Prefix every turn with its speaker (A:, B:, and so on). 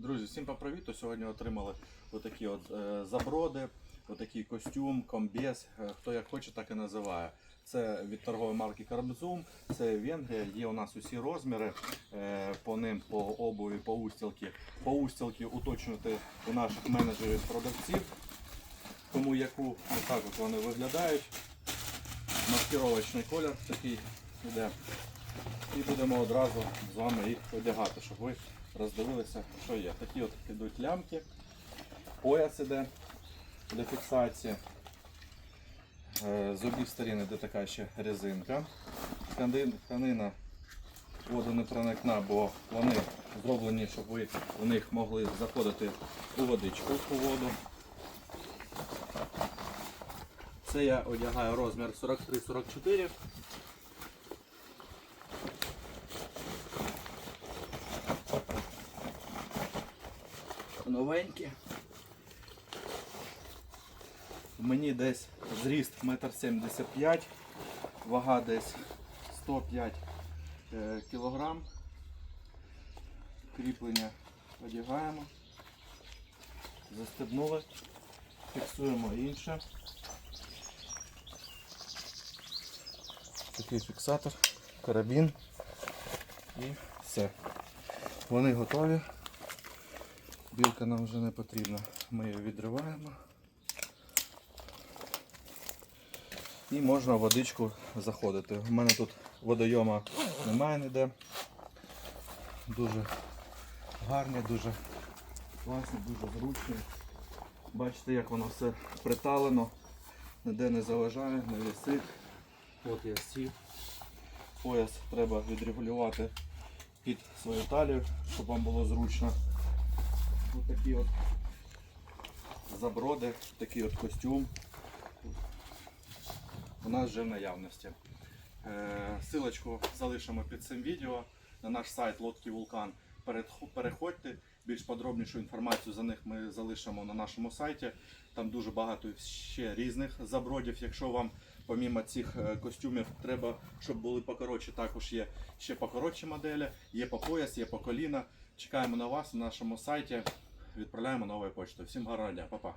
A: Друзі, всім привіт! То Сьогодні отримали отакі от е, заброди, отакий костюм, комбез, е, хто як хоче, так і називає. Це від торгової марки Карбзум, це Венгрія, є у нас усі розміри е, по ним, по обуві, по устілки. По устілки уточнювати у наших менеджерів продавців, кому яку, отак от вони виглядають. Маскировочний колір такий іде. І будемо одразу з вами їх одягати, щоб ви роздивилися, що є. Такі от ідуть лямки, пояс іде для фіксації. Е, З обох сторін іде така ще резинка. Ткани- Тканина водонепроникна, бо вони зроблені, щоб ви в них могли заходити у водичку у воду. Це я одягаю розмір 43-44. Новенькі. Мені десь зріст 1,75 м, вага десь 105 е, кілограм. Кріплення одягаємо, застебнули, фіксуємо інше. Такий фіксатор, карабін і все. Вони готові. Білка нам вже не потрібна. Ми її відриваємо. І можна в водичку заходити. У мене тут водойома немає ніде. Дуже гарні, дуже класні, дуже зручні. Бачите, як воно все приталено, ніде не заважає, не висить. От я сів. Пояс треба відрегулювати під свою талію, щоб вам було зручно. Ось такі от заброди, такий от костюм. У нас вже в наявності. Е, Силочку залишимо під цим відео на наш сайт Лодки Вулкан. Переходьте. Більш подробнішу інформацію за них ми залишимо на нашому сайті. Там дуже багато ще різних забродів. Якщо вам помімо цих е, костюмів треба, щоб були покоротші, також є ще покоротші моделі. Є по пояс, є по коліна. Чекаємо на вас на нашому сайті. Відправляємо новою почтою. Всім гарного дня, Па-па.